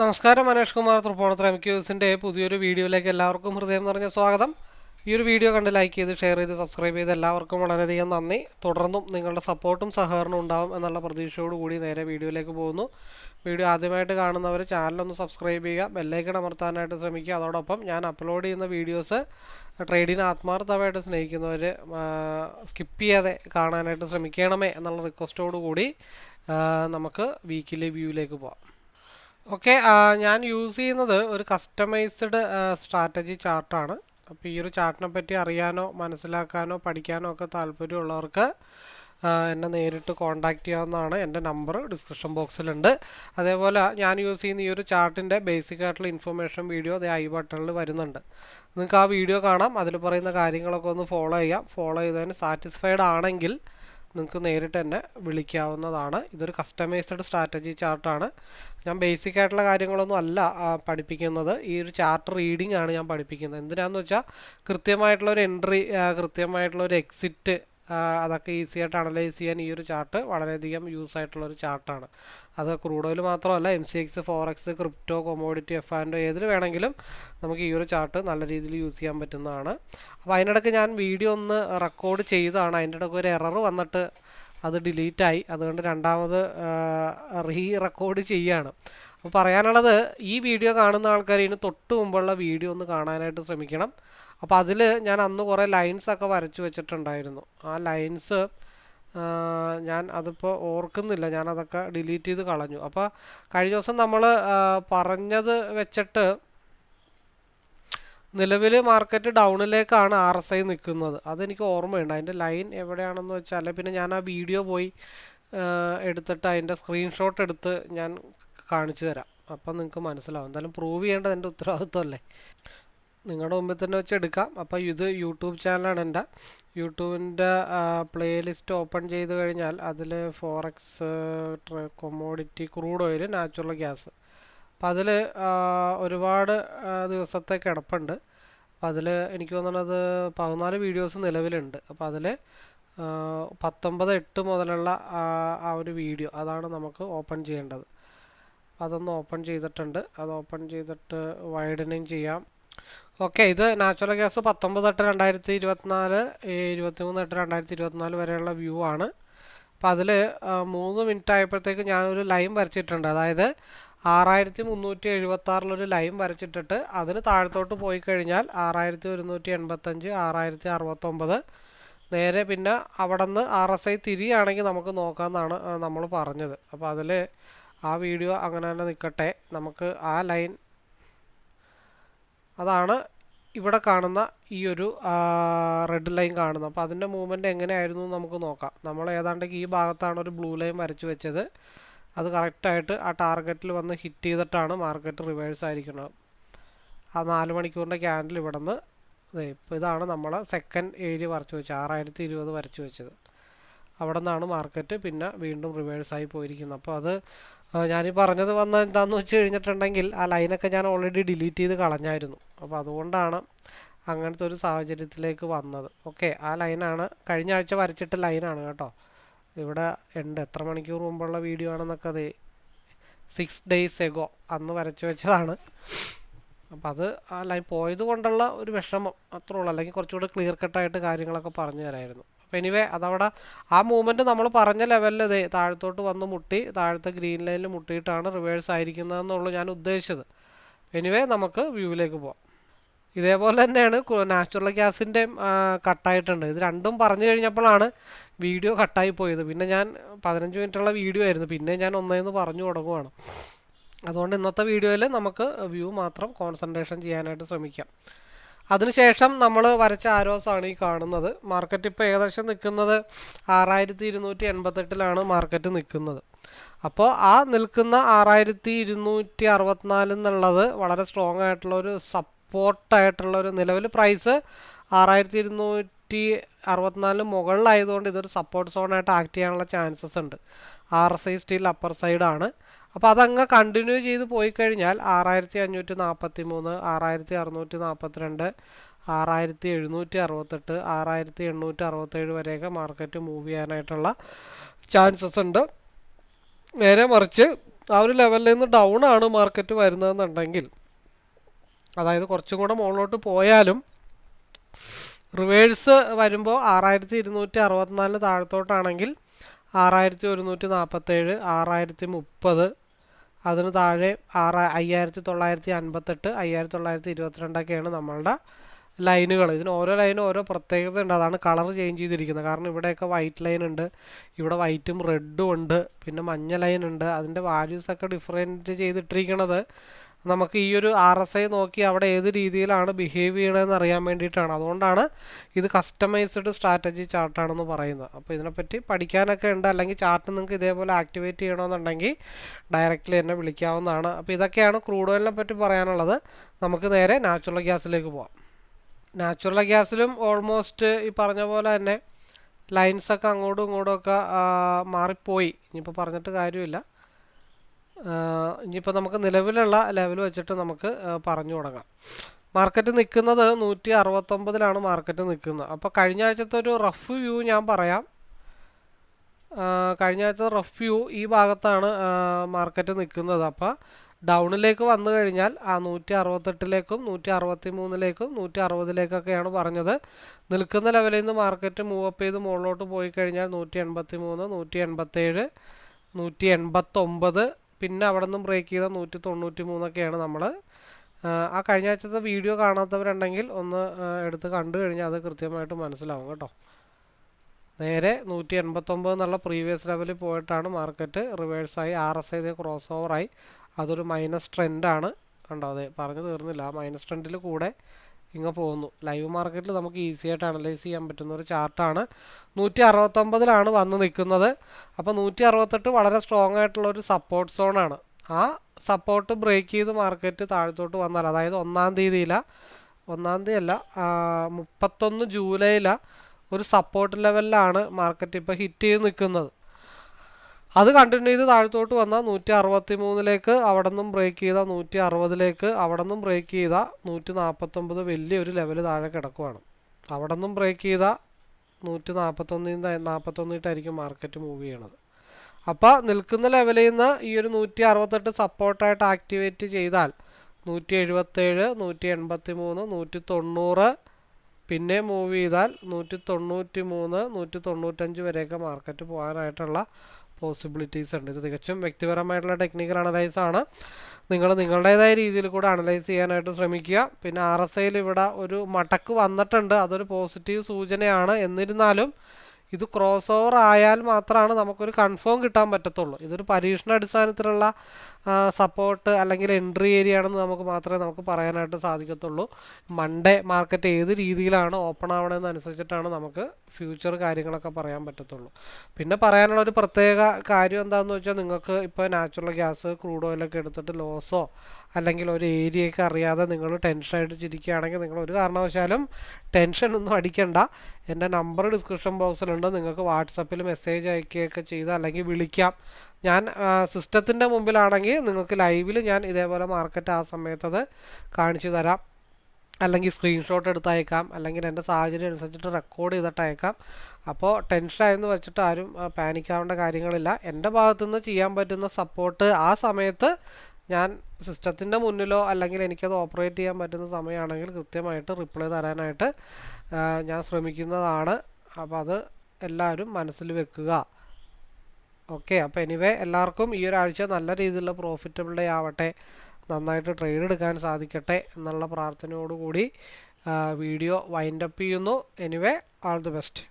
നമസ്കാരം മനേഷ് കുമാർ തൃപ്പൂണിത്തുറ എം പുതിയൊരു വീഡിയോയിലേക്ക് എല്ലാവർക്കും ഹൃദയം നിറഞ്ഞ സ്വാഗതം. ഈ ഒരു വീഡിയോ കണ്ട് ലൈക്ക് ചെയ്ത് ഷെയർ ചെയ്ത് സബ്സ്ക്രൈബ് ചെയ്ത് എല്ലാവർക്കും വളരെയധികം നന്ദി. തുടർന്നും നിങ്ങളുടെ സപ്പോർട്ടും സഹകരണവും ഉണ്ടാവും എന്നുള്ള പ്രതീക്ഷയോടുകൂടി നേരെ വീഡിയോയിലേക്ക് പോകുന്നു. വീഡിയോ ആദ്യമായിട്ട് കാണുന്നവർ ചാനലൊന്ന് സബ്സ്ക്രൈബ് ചെയ്യുക ബെല്ലൈക്കൺ അമർത്താനായിട്ട് ശ്രമിക്കുക. അതോടൊപ്പം ഞാൻ അപ്ലോഡ് ചെയ്യുന്ന വീഡിയോസ് ട്രേഡിനെ ആത്മാർത്ഥമായിട്ട് സ്നേഹിക്കുന്നവർ സ്കിപ്പ് ചെയ്യാതെ കാണാനായിട്ട് ശ്രമിക്കണമേ എന്നുള്ള റിക്വസ്റ്റോടുകൂടി നമുക്ക് വീക്കിലി വ്യൂവിലേക്ക് പോവാം. ഓക്കെ ഞാൻ യൂസ് ചെയ്യുന്നത് ഒരു കസ്റ്റമൈസ്ഡ് സ്ട്രാറ്റജി ചാർട്ടാണ് അപ്പോൾ ഈ ഒരു ചാർട്ടിനെ പറ്റി അറിയാനോ മനസ്സിലാക്കാനോ പഠിക്കാനോ ഒക്കെ താല്പര്യമുള്ളവർക്ക് എന്നെ നേരിട്ട് കോൺടാക്റ്റ് ചെയ്യാവുന്നതാണ്. എന്റെ നമ്പർ ഡിസ്ക്രിപ്ഷൻ ബോക്സിലുണ്ട് അതേപോലെ ഞാൻ യൂസ് ചെയ്യുന്ന ഈ ഒരു ചാർട്ടിന്റെ ബേസിക് ആയിട്ടുള്ള ഇൻഫർമേഷൻ വീഡിയോ അതേ ഐ ബട്ടണിൽ വരുന്നുണ്ട്. നിങ്ങൾക്ക് ആ വീഡിയോ കാണാം. അതിൽ പറയുന്ന കാര്യങ്ങളൊക്കെ ഒന്ന് ഫോളോ ചെയ്യാം. ഫോളോ ചെയ്തതിന് സാറ്റിസ്ഫൈഡ് ആണെങ്കിൽ നിങ്ങൾക്ക് നേരിട്ട് തന്നെ വിളിക്കാവുന്നതാണ്. ഇതൊരു കസ്റ്റമൈസ്ഡ് സ്ട്രാറ്റജി ചാർട്ടാണ് ഞാൻ ബേസിക് ആയിട്ടുള്ള കാര്യങ്ങളൊന്നും അല്ല പഠിപ്പിക്കുന്നത്. ഈ ഒരു ചാർട്ട് റീഡിംഗ് ആണ് ഞാൻ പഠിപ്പിക്കുന്നത്. എന്തിനാന്ന് വെച്ചാൽ കൃത്യമായിട്ടുള്ള ഒരു എൻട്രി കൃത്യമായിട്ടുള്ള ഒരു എക്സിറ്റ് അതൊക്കെ ഈസി ആയിട്ട് അനലൈസ് ചെയ്യാൻ ഈ ഒരു ചാർട്ട് വളരെയധികം യൂസ് ആയിട്ടുള്ള ഒരു ചാർട്ടാണ്. അത് ക്രൂഡ് ഓയിൽ മാത്രമല്ല M C X forex crypto commodity F and ഏതിൽ വേണമെങ്കിലും നമുക്ക് ഈ ഒരു ചാർട്ട് നല്ല രീതിയിൽ യൂസ് ചെയ്യാൻ പറ്റുന്നതാണ്. അപ്പോൾ അതിനിടയ്ക്ക് ഞാൻ വീഡിയോ ഒന്ന് റെക്കോർഡ് ചെയ്തതാണ്. അതിന്റെ ഇടയ്ക്ക് ഒരു എറർ വന്നിട്ട് അത് ഡിലീറ്റായി അതുകൊണ്ട് രണ്ടാമത് റീ റെക്കോർഡ് ചെയ്യാണ്. അപ്പോൾ പറയാനുള്ളത് ഈ വീഡിയോ കാണുന്ന ആൾക്കാർ ഇതിന് തൊട്ട് മുമ്പുള്ള വീഡിയോ ഒന്ന് കാണാനായിട്ട് ശ്രമിക്കണം. അപ്പോൾ അതിൽ ഞാൻ അന്ന് കുറേ ലൈൻസൊക്കെ വരച്ചു വെച്ചിട്ടുണ്ടായിരുന്നു. ആ ലൈൻസ് ഞാൻ അതിപ്പോൾ ഓർക്കുന്നില്ല. ഞാൻ അതൊക്കെ ഡിലീറ്റ് ചെയ്ത് കളഞ്ഞു. അപ്പോൾ കഴിഞ്ഞ ദിവസം നമ്മൾ പറഞ്ഞത് വെച്ചിട്ട് നിലവിൽ മാർക്കറ്റ് ഡൗണിലേക്കാണ് ആർ എസ് ഐ നിൽക്കുന്നത് അതെനിക്ക് ഓർമ്മയുണ്ട്. അതിന്റെ ലൈൻ എവിടെയാണെന്ന് വെച്ചാൽ പിന്നെ ഞാൻ ആ വീഡിയോ പോയി എടുത്തിട്ട് അതിന്റെ സ്ക്രീൻഷോട്ട് എടുത്ത് ഞാൻ കാണിച്ചു തരാം. അപ്പം നിങ്ങൾക്ക് മനസ്സിലാവും. എന്തായാലും പ്രൂവ് ചെയ്യേണ്ടത് എന്റെ ഉത്തരവാദിത്വമല്ലേ നിങ്ങളുടെ മുമ്പിൽ തന്നെ വെച്ച് എടുക്കാം അപ്പോൾ ഇത് യൂട്യൂബ് ചാനലാണ് എന്റെ. യൂട്യൂബിന്റെ പ്ലേലിസ്റ്റ് ഓപ്പൺ ചെയ്ത് കഴിഞ്ഞാൽ അതിൽ forex commodity crude oil natural gas. അപ്പം അതിൽ ഒരുപാട് ദിവസത്തെ കിടപ്പുണ്ട്. അപ്പം അതിൽ എനിക്ക് തോന്നുന്നത് പതിനാല് വീഡിയോസ് നിലവിലുണ്ട്. അപ്പോൾ അതിൽ പത്തൊമ്പത് എട്ട് മുതലുള്ള ആ ഒരു വീഡിയോ അതാണ് നമുക്ക് ഓപ്പൺ ചെയ്യേണ്ടത്. അതൊന്ന് ഓപ്പൺ ചെയ്തിട്ടുണ്ട്. അത് ഓപ്പൺ ചെയ്തിട്ട് വൈഡനിങ് ചെയ്യാം. ഓക്കെ ഇത് നാച്ചുറൽ ഗ്യാസ് പത്തൊമ്പത് എട്ട് രണ്ടായിരത്തി ഇരുപത്തിനാല് ഇരുപത്തി മൂന്ന് എട്ട് രണ്ടായിരത്തി ഇരുപത്തിനാല് വരെയുള്ള വ്യൂ ആണ്. അപ്പോൾ അതിൽ മൂന്ന് മിനിറ്റ് ആയപ്പോഴത്തേക്ക് ഞാനൊരു ലൈൻ വരച്ചിട്ടുണ്ട്. അതായത് ആറായിരത്തി മുന്നൂറ്റി എഴുപത്തി ആറിലൊരു ലൈൻ വരച്ചിട്ടിട്ട് അതിന് താഴത്തോട്ട് പോയി കഴിഞ്ഞാൽ ആറായിരത്തി ഒരുന്നൂറ്റി എൺപത്തഞ്ച് ആറായിരത്തി അറുപത്തൊമ്പത്. നേരെ പിന്നെ അവിടെ നിന്ന് ആർ എസ് ഐ തിരിയാണെങ്കിൽ നമുക്ക് നോക്കാമെന്നാണ് നമ്മൾ പറഞ്ഞത്. അപ്പോൾ അതിൽ ആ വീഡിയോ അങ്ങനെ തന്നെ നിൽക്കട്ടെ നമുക്ക് ആ ലൈൻ അതാണ് ഇവിടെ കാണുന്ന ഈ ഒരു റെഡ് ലൈൻ കാണുന്നത്. അപ്പോൾ അതിന്റെ മൂവ്മെന്റ് എങ്ങനെയായിരുന്നു നമുക്ക് നോക്കാം. നമ്മൾ ഏതാണ്ട് ഈ ഭാഗത്താണ് ഒരു ബ്ലൂ ലൈൻ വരച്ച് വെച്ചത്. അത് കറക്റ്റായിട്ട് ആ ടാർഗറ്റിൽ വന്ന് ഹിറ്റ് ചെയ്തിട്ടാണ് മാർക്കറ്റ് റിവേഴ്സ് ആയിരിക്കുന്നത്. ആ നാല് മണിക്കൂറിന്റെ ക്യാൻഡിൽ ഇവിടെ നിന്ന് ഇപ്പോൾ ഇതാണ് നമ്മൾ സെക്കൻഡ് ഏരിയ വരച്ച് വെച്ചത്. ആറായിരത്തി ഇരുപത് വരച്ച് വെച്ചത്. അവിടെ നിന്നാണ് മാർക്കറ്റ്. പിന്നെ വീണ്ടും റിവേഴ്സായി പോയിരിക്കുന്നത് അപ്പോൾ അത് ഞാനീ പറഞ്ഞത് വന്ന എന്താണെന്ന് വെച്ച് കഴിഞ്ഞിട്ടുണ്ടെങ്കിൽ ആ ലൈനൊക്കെ ഞാൻ ഓൾറെഡി ഡിലീറ്റ് ചെയ്ത് കളഞ്ഞായിരുന്നു. അപ്പോൾ അതുകൊണ്ടാണ് അങ്ങനത്തെ ഒരു സാഹചര്യത്തിലേക്ക് വന്നത്. ഓക്കെ ആ ലൈനാണ്. കഴിഞ്ഞ ആഴ്ച വരച്ചിട്ട ലൈനാണ് കേട്ടോ. ഇവിടെ ഉണ്ട്. എത്ര മണിക്കൂർ മുമ്പുള്ള വീഡിയോ ആണെന്നൊക്കെ അത് സിക്സ് ഡേയ്സ് എഗോ അന്ന് വരച്ചു വെച്ചതാണ്. അപ്പം അത് ആ ലൈൻ പോയത് കൊണ്ടുള്ള ഒരു വിഷമം അത്രേ ഉള്ളൂ. അല്ലെങ്കിൽ കുറച്ചുകൂടെ ക്ലിയർ കട്ടായിട്ട് കാര്യങ്ങളൊക്കെ പറഞ്ഞു തരായിരുന്നു. അപ്പോൾ എനിവേ അതവിടെ ആ മൂവ്മെന്റ് നമ്മൾ പറഞ്ഞ ലെവലിൽ ഇതേ താഴത്തോട്ട് വന്ന് മുട്ടി താഴത്തെ ഗ്രീൻ ലൈനിൽ മുട്ടിയിട്ടാണ് റിവേഴ്സ് ആയിരിക്കുന്നതെന്നുള്ളൂ ഞാൻ ഉദ്ദേശിച്ചത്. എനിവേ നമുക്ക് വ്യൂവിലേക്ക് പോവാം. ഇതേപോലെ തന്നെയാണ് നാച്ചുറൽ ഗ്യാസിന്റെയും കട്ടായിട്ടുണ്ട്. ഇത് രണ്ടും പറഞ്ഞു കഴിഞ്ഞപ്പോഴാണ് വീഡിയോ കട്ടായി പോയത്. പിന്നെ ഞാൻ പതിനഞ്ച് മിനിറ്റുള്ള വീഡിയോ ആയിരുന്നു. പിന്നെ ഞാൻ ഒന്നേന്ന് പറഞ്ഞു തുടങ്ങുവാണ്. അതുകൊണ്ട് ഇന്നത്തെ വീഡിയോയിൽ നമുക്ക് വ്യൂ മാത്രം കോൺസെൻട്രേഷൻ ചെയ്യാനായിട്ട് ശ്രമിക്കാം. അതിനുശേഷം നമ്മൾ വരച്ച ആരോസ് ആണ് ഈ കാണുന്നത്. മാർക്കറ്റ് ഇപ്പോൾ ഏകദേശം നിൽക്കുന്നത് ആറായിരത്തി ഇരുന്നൂറ്റി എൺപത്തെട്ടിലാണ് മാർക്കറ്റ് നിൽക്കുന്നത്. അപ്പോൾ ആ നിൽക്കുന്ന ആറായിരത്തി ഇരുന്നൂറ്റി അറുപത്തിനാല് എന്നുള്ളത് വളരെ സ്ട്രോങ് ആയിട്ടുള്ള ഒരു സപ്പോർട്ടായിട്ടുള്ള ഒരു നിലവിൽ പ്രൈസ് ആറായിരത്തി ഇരുന്നൂറ്റി അറുപത്തിനാലിന് മുകളിലായതുകൊണ്ട് ഇതൊരു സപ്പോർട്ട് സോണായിട്ട് ആക്ട് ചെയ്യാനുള്ള ചാൻസസ് ഉണ്ട്. R S I still upper സൈഡാണ് അപ്പോൾ അതങ്ങ് കണ്ടിന്യൂ ചെയ്ത് പോയി കഴിഞ്ഞാൽ ആറായിരത്തി അഞ്ഞൂറ്റി നാൽപ്പത്തി മൂന്ന് ആറായിരത്തി അറുന്നൂറ്റി നാൽപ്പത്തിരണ്ട് ആറായിരത്തി എഴുന്നൂറ്റി അറുപത്തെട്ട് ആറായിരത്തി എണ്ണൂറ്റി അറുപത്തേഴ് വരെയൊക്കെ മാർക്കറ്റ് മൂവ് ചെയ്യാനായിട്ടുള്ള ചാൻസസ് ഉണ്ട്. നേരെ മറിച്ച് ആ ഒരു ലെവലിൽ നിന്ന് ഡൗൺ ആണ് മാർക്കറ്റ് വരുന്നതെന്നുണ്ടെങ്കിൽ അതായത് കുറച്ചും കൂടെ മുകളിലോട്ട് പോയാലും റിവേഴ്സ് വരുമ്പോൾ ആറായിരത്തി ഇരുന്നൂറ്റി അറുപത്തിനാലിന് താഴത്തോട്ടാണെങ്കിൽ ആറായിരത്തി ഒരുന്നൂറ്റി നാൽപ്പത്തേഴ് ആറായിരത്തി മുപ്പത് അതിന് താഴെ ആറ് അയ്യായിരത്തി തൊള്ളായിരത്തി അൻപത്തെട്ട് അയ്യായിരത്തി തൊള്ളായിരത്തി ഇരുപത്തിരണ്ടൊക്കെയാണ് നമ്മളുടെ ലൈനുകൾ. ഇതിന് ഓരോ ലൈനും ഓരോ പ്രത്യേകത ഉണ്ട് അതാണ് കളർ ചേഞ്ച് ചെയ്തിരിക്കുന്നത്. കാരണം ഇവിടെയൊക്കെ വൈറ്റ് ലൈൻ ഉണ്ട് ഇവിടെ വൈറ്റും റെഡും ഉണ്ട് പിന്നെ മഞ്ഞ ലൈൻ ഉണ്ട്. അതിന്റെ വാല്യൂസൊക്കെ ഡിഫറെന്റ് ചെയ്തിട്ടിരിക്കുന്നത് നമുക്ക് ഈ ഒരു ആർ എസ് ഐ നോക്കി അവിടെ ഏത് രീതിയിലാണ് ബിഹേവ് ചെയ്യണമെന്ന് അറിയാൻ വേണ്ടിയിട്ടാണ്. അതുകൊണ്ടാണ് ഇത് കസ്റ്റമൈസ്ഡ് സ്ട്രാറ്റജി ചാർട്ടാണെന്ന് പറയുന്നത്. അപ്പോൾ ഇതിനെപ്പറ്റി പഠിക്കാനൊക്കെ ഉണ്ട്. അല്ലെങ്കിൽ ചാർട്ട് നിങ്ങൾക്ക് ഇതേപോലെ ആക്ടിവേറ്റ് ചെയ്യണമെന്നുണ്ടെങ്കിൽ ഡയറക്റ്റ്ലി എന്നെ വിളിക്കാവുന്നതാണ്. അപ്പോൾ ഇതൊക്കെയാണ് ക്രൂഡ് ഓയിലിനെ പറ്റി പറയാനുള്ളത്. നമുക്ക് നേരെ നാച്ചുറൽ ഗ്യാസിലേക്ക് പോവാം. നാച്ചുറൽ ഗ്യാസിലും ഓൾമോസ്റ്റ് ഈ പറഞ്ഞ പോലെ തന്നെ ലൈൻസൊക്കെ അങ്ങോട്ടും ഇങ്ങോട്ടും ഒക്കെ മാറിപ്പോയി. ഇനിയിപ്പോൾ പറഞ്ഞിട്ട് കാര്യമില്ല. ഇനിയിപ്പോൾ നമുക്ക് നിലവിലുള്ള ലെവൽ വെച്ചിട്ട് നമുക്ക് പറഞ്ഞു തുടങ്ങാം. മാർക്കറ്റ് നിൽക്കുന്നത് നൂറ്റി അറുപത്തൊമ്പതിലാണ് മാർക്കറ്റ് നിൽക്കുന്നത് അപ്പോൾ കഴിഞ്ഞ ആഴ്ചത്തെ ഒരു റഫ് വ്യൂ ഞാൻ പറയാം. കഴിഞ്ഞ ആഴ്ചത്തെ റഫ് വ്യൂ ഈ ഭാഗത്താണ് മാർക്കറ്റ് നിൽക്കുന്നത് അപ്പോൾ ഡൗണിലേക്ക് വന്നു കഴിഞ്ഞാൽ ആ നൂറ്റി അറുപത്തെട്ടിലേക്കും നൂറ്റി അറുപത്തി മൂന്നിലേക്കും നൂറ്റി അറുപതിലേക്കൊക്കെയാണ് പറഞ്ഞത്. നിൽക്കുന്ന ലെവലിൽ നിന്ന് മാർക്കറ്റ് മൂവ് അപ്പ് ചെയ്ത് മുകളിലോട്ട് പോയി കഴിഞ്ഞാൽ നൂറ്റി എൺപത്തി മൂന്ന് നൂറ്റി എൺപത്തേഴ് നൂറ്റി എൺപത്തൊമ്പത് പിന്നെ അവിടെ നിന്നും ബ്രേക്ക് ചെയ്ത നൂറ്റി തൊണ്ണൂറ്റി മൂന്നൊക്കെയാണ് നമ്മൾ ആ കഴിഞ്ഞ ആഴ്ചത്തെ വീഡിയോ കാണാത്തവരുണ്ടെങ്കിൽ ഒന്ന് എടുത്ത് കണ്ടു കഴിഞ്ഞാൽ അത് കൃത്യമായിട്ട് മനസ്സിലാവും കേട്ടോ. നേരെ നൂറ്റി എൺപത്തൊമ്പത് എന്നുള്ള പ്രീവിയസ് ലെവലിൽ പോയിട്ടാണ് മാർക്കറ്റ് റിവേഴ്സായി ആർ എസ് ഐ ക്രോസ് ഓവറായി അതൊരു മൈനസ് ട്രെൻഡാണ് കണ്ടോ അതെ പറഞ്ഞു തീർന്നില്ല. ആ മൈനസ് ട്രെൻഡിൽ കൂടെ ഇങ്ങ് പോകുന്നു. ലൈവ് മാർക്കറ്റിൽ നമുക്ക് ഈസി ആയിട്ട് അനലൈസ് ചെയ്യാൻ പറ്റുന്ന ഒരു ചാർട്ടാണ് നൂറ്റി അറുപത്തൊമ്പതിലാണ് വന്ന് നിൽക്കുന്നത്. അപ്പോൾ നൂറ്റി അറുപത്തെട്ട് വളരെ സ്ട്രോങ് ആയിട്ടുള്ള ഒരു സപ്പോർട്ട് സോണാണ് ആ സപ്പോർട്ട് ബ്രേക്ക് ചെയ്ത് മാർക്കറ്റ് താഴത്തോട്ട് വന്നാൽ അതായത് ഒന്നാം തീയതിയില ഒന്നാം തീയതി അല്ല മുപ്പത്തൊന്ന് ജൂലൈയിലാണ് ഒരു സപ്പോർട്ട് ലെവലിലാണ് മാർക്കറ്റ് ഇപ്പോൾ ഹിറ്റ് ചെയ്ത് നിൽക്കുന്നത്. അത് കണ്ടിന്യൂ ചെയ്ത് താഴത്തോട്ട് വന്നാൽ നൂറ്റി അറുപത്തി മൂന്നിലേക്ക് അവിടെ നിന്നും ബ്രേക്ക് ചെയ്താൽ നൂറ്റി അറുപതിലേക്ക് അവിടെ നിന്നും ബ്രേക്ക് ചെയ്താൽ നൂറ്റി നാൽപ്പത്തൊമ്പത് വലിയൊരു ലെവൽ താഴെ കിടക്കുവാണ്. അവിടെ നിന്നും ബ്രേക്ക് ചെയ്താൽ നൂറ്റി നാൽപ്പത്തൊന്നിന് നാൽപ്പത്തൊന്നിട്ടായിരിക്കും മാർക്കറ്റ് മൂവ് ചെയ്യണത്. അപ്പോൾ നിൽക്കുന്ന ലെവലിൽ നിന്ന് ഈ ഒരു നൂറ്റി അറുപത്തെട്ട് സപ്പോർട്ടായിട്ട് ആക്ടിവേറ്റ് ചെയ്താൽ നൂറ്റി എഴുപത്തേഴ് നൂറ്റി എൺപത്തി മൂന്ന് നൂറ്റി തൊണ്ണൂറ് പിന്നെ മൂവ് ചെയ്താൽ നൂറ്റി തൊണ്ണൂറ്റി മൂന്ന് നൂറ്റി തൊണ്ണൂറ്റഞ്ച് വരെയൊക്കെ മാർക്കറ്റ് പോകാനായിട്ടുള്ള പോസിബിലിറ്റീസ് ഉണ്ട്. ഇത് തികച്ചും വ്യക്തിപരമായിട്ടുള്ള ടെക്നിക്കൽ അനലൈസ് ആണ്. നിങ്ങൾ നിങ്ങളുടേതായ രീതിയിൽ കൂടെ അനലൈസ് ചെയ്യാനായിട്ട് ശ്രമിക്കുക. പിന്നെ ആർ എസ് ഐയിൽ ഇവിടെ ഒരു മടക്ക് വന്നിട്ടുണ്ട്. അതൊരു പോസിറ്റീവ് സൂചനയാണ്. എന്നിരുന്നാലും ഇത് ക്രോസ് ഓവർ ആയാൽ മാത്രമാണ് നമുക്കൊരു കൺഫേം കിട്ടാൻ പറ്റത്തുള്ളൂ. ഇതൊരു പരീക്ഷണ അടിസ്ഥാനത്തിലുള്ള സപ്പോർട്ട് അല്ലെങ്കിൽ എൻട്രി ഏരിയ ആണെന്ന് നമുക്ക് മാത്രമേ നമുക്ക് പറയാനായിട്ട് സാധിക്കത്തുള്ളൂ. മൺഡേ മാർക്കറ്റ് ഏത് രീതിയിലാണ് ഓപ്പൺ ആവണമെന്ന് അനുസരിച്ചിട്ടാണ് നമുക്ക് ഫ്യൂച്ചർ കാര്യങ്ങളൊക്കെ പറയാൻ പറ്റത്തുള്ളൂ. പിന്നെ പറയാനുള്ള ഒരു പ്രത്യേക കാര്യം എന്താണെന്ന് വെച്ചാൽ നിങ്ങൾക്ക് ഇപ്പോൾ നാച്ചുറൽ ഗ്യാസ് ക്രൂഡ് ഓയിലൊക്കെ എടുത്തിട്ട് ലോസോ അല്ലെങ്കിൽ ഒരു ഏരിയയൊക്കെ അറിയാതെ നിങ്ങൾ ടെൻഷൻ അടിച്ചിരിക്കുകയാണെങ്കിൽ നിങ്ങൾ ഒരു കാരണവശാലും ടെൻഷൻ ഒന്നും അടിക്കണ്ട. എന്റെ നമ്പർ ഡിസ്ക്രിപ്ഷൻ ബോക്സിലുണ്ട് നിങ്ങൾക്ക് വാട്സപ്പിൽ മെസ്സേജ് അയക്കുകയൊക്കെ ചെയ്ത് അല്ലെങ്കിൽ വിളിക്കാം. ഞാൻ സിസ്റ്റത്തിന്റെ മുമ്പിലാണെങ്കിൽ നിങ്ങൾക്ക് ലൈവിൽ ഞാൻ ഇതേപോലെ മാർക്കറ്റ് ആ സമയത്തത് കാണിച്ചു തരാം. അല്ലെങ്കിൽ സ്ക്രീൻഷോട്ട് എടുത്ത് അയക്കാം അല്ലെങ്കിൽ എന്റെ സാഹചര്യം അനുസരിച്ചിട്ട് റെക്കോർഡ് ചെയ്തിട്ട് അയക്കാം അപ്പോൾ ടെൻഷനായെന്ന് വെച്ചിട്ട് ആരും പാനിക്കാവേണ്ട കാര്യങ്ങളില്ല. എന്റെ ഭാഗത്തുനിന്ന് ചെയ്യാൻ പറ്റുന്ന സപ്പോർട്ട് ആ സമയത്ത് ഞാൻ സിസ്റ്റത്തിന്റെ മുന്നിലോ അല്ലെങ്കിൽ എനിക്കത് ഓപ്പറേറ്റ് ചെയ്യാൻ പറ്റുന്ന സമയമാണെങ്കിൽ കൃത്യമായിട്ട് റിപ്ലൈ തരാനായിട്ട് ഞാൻ ശ്രമിക്കുന്നതാണ്. അപ്പോൾ അത് എല്ലാവരും മനസ്സിൽ വെക്കുക. ഓക്കെ അപ്പോൾ എനിവേ എല്ലാവർക്കും ഈ ഒരാഴ്ച നല്ല രീതിയിലുള്ള പ്രോഫിറ്റബിൾ ഡേ ആവട്ടെ നന്നായിട്ട് ട്രേഡ് എടുക്കാൻ സാധിക്കട്ടെ എന്നുള്ള പ്രാർത്ഥനയോടുകൂടി വീഡിയോ വൈൻഡപ്പ് ചെയ്യുന്നു. Anyway all the best